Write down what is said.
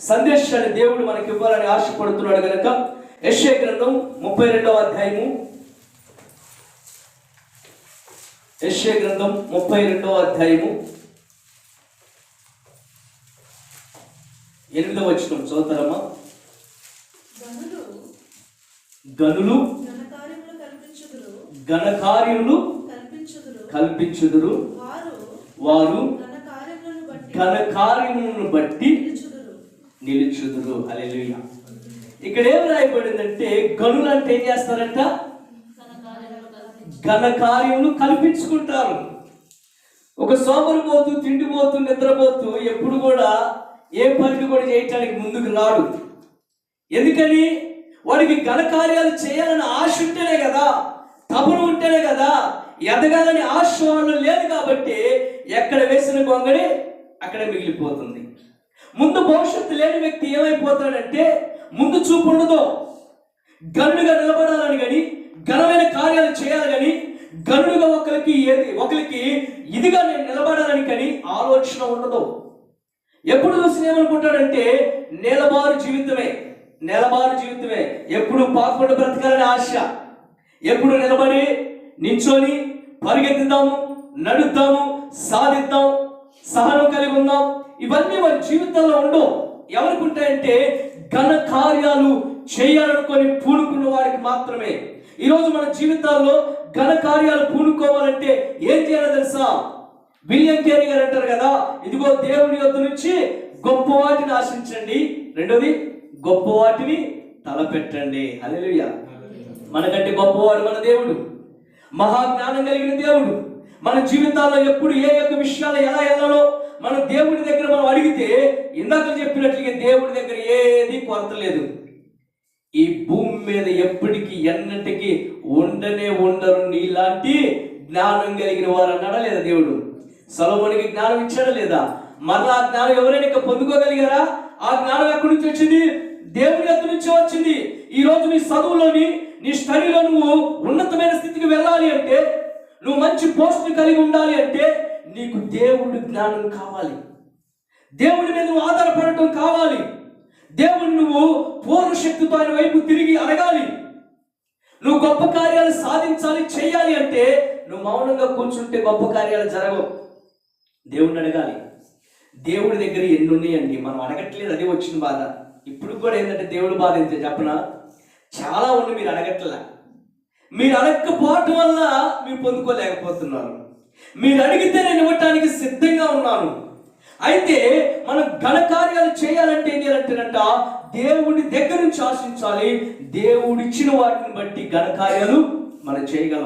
సందేశాన్ని దేవుడు మనకి ఇవ్వాలని ఆశపడుతున్నాడు కనుక యశ్య గ్రంథం ముప్పై రెండవ అధ్యాయము. యశ్య గ్రంథం ముప్పై రెండవ అధ్యాయము ఎనిమిదవ వచ్చిన చదువుతారమ్మా గనులు ఘనకార్యములు కల్పించుదురు. వారు ఘనకార్యములను బట్టి నిలుచుదురు. అలెలుయ ఇక్కడ ఏం రాయబడిందంటే గనులు అంటే ఏం చేస్తారంట? ఘనకార్యములు కల్పించుకుంటారు. ఒక సోమరిపోతూ తిండిపోతూ నిద్రపోతూ ఎప్పుడు కూడా ఏ పనులు కూడా చేయటానికి ముందుకు రాడు. ఎందుకని? వాడికి ఘన కార్యాలు చేయాలని ఆశ ఉంటేనే కదా తపన ఉంటేనే కదా ఎదగాలని ఆశ లేదు కాబట్టి ఎక్కడ వేసిన గొంగడి అక్కడ మిగిలిపోతుంది. ముందు భవిష్యత్తు లేని వ్యక్తి ఏమైపోతాడంటే ముందు చూపు ఉండదు. గనుడుగా నిలబడాలని కానీ ఘనమైన కార్యాలు చేయాలి కానీ గనుడుగా ఒకరికి ఏది ఒకరికి ఇదిగా నేను నిలబడాలని కానీ ఆలోచన ఉండదు. ఎప్పుడు చూసి ఏమనుకుంటాడంటే నేలబారు జీవితమే నెలబారు జీవితమే. ఎప్పుడు పాకుండా బ్రతకాలని ఆశ. ఎప్పుడు నిలబడి నించోని పరిగెత్తుదాము నడుద్దాము సాధిద్దాం సహనం కలిగి ఉందాం ఇవన్నీ మన జీవితంలో ఉండవు. ఎవరికి ఉంటాయంటే ఘన కార్యాలు చేయాలనుకొని పూనుకున్న వారికి మాత్రమే. ఈరోజు మన జీవితాల్లో ఘన కార్యాలు పూనుకోవాలంటే ఏం చేయాలో తెలుసా? విలియం కేరీ గారు అంటారు కదా ఇదిగో దేవుని యొద్ద నుంచి గొప్ప వాటిని ఆశించండి. రెండోది గొప్ప వాటిని తలపెట్టండి. హల్లెలూయా. మనకంటే గొప్పవాడు మన దేవుడు. మహాజ్ఞానం కలిగిన దేవుడు. మన జీవితాల్లో ఎప్పుడు ఏ యొక్క విషయాలు ఎలా వెళ్ళాలో మన దేవుడి దగ్గర మనం అడిగితే ఇందాక చెప్పినట్లుగా దేవుడి దగ్గర ఏది కొరత లేదు. ఈ భూమి మీద ఎప్పటికీ ఎన్నటికీ ఉండనే ఉండరు. నీలాంటి జ్ఞానం కలిగిన వారు అన్నాడా లేదా దేవుడు? సొలమునికి జ్ఞానం ఇచ్చాడా లేదా? మరలా ఆ జ్ఞానం ఎవరైనా పొందుకోగలిగారా? ఆ జ్ఞానం ఎక్కడి నుంచి వచ్చింది? దేవుడి ఎత్తు నుంచి వచ్చింది. ఈ రోజు నీ చదువులోని నీ స్టడీలో నువ్వు ఉన్నతమైన నువ్వు మంచి పోస్ట్ని కలిగి ఉండాలి అంటే నీకు దేవుడి జ్ఞానం కావాలి. దేవుడి మీద నువ్వు ఆధారపడటం కావాలి. దేవుడు నువ్వు పూర్ణ శక్తితో ఆయన వైపు తిరిగి అడగాలి. నువ్వు గొప్ప కార్యాలు సాధించాలి చేయాలి అంటే నువ్వు మౌనంగా కూర్చుంటే గొప్ప కార్యాలు జరగవు. దేవుడిని అడగాలి. దేవుడి దగ్గర ఎన్ని ఉన్నాయండి? మనం అడగట్లేదు అదే వచ్చిన బాధ. ఇప్పుడు కూడా ఏంటంటే దేవుడి బాధ ఏంటో చెప్పనా? చాలా ఉంది మీరు అడగట్లే. మీరు అడగకపోవటం వల్ల మీరు పొందుకోలేకపోతున్నారు. మీరు అడిగితే నేను ఇవ్వటానికి సిద్ధంగా ఉన్నాను. అయితే మనం ఘనకార్యాలు చేయాలంటే ఏం చేయాలంటేనంట దేవుడి దగ్గర నుంచి ఆశించాలి. దేవుడిచ్చిన వాటిని బట్టి ఘనకార్యాలు మనం చేయగలం.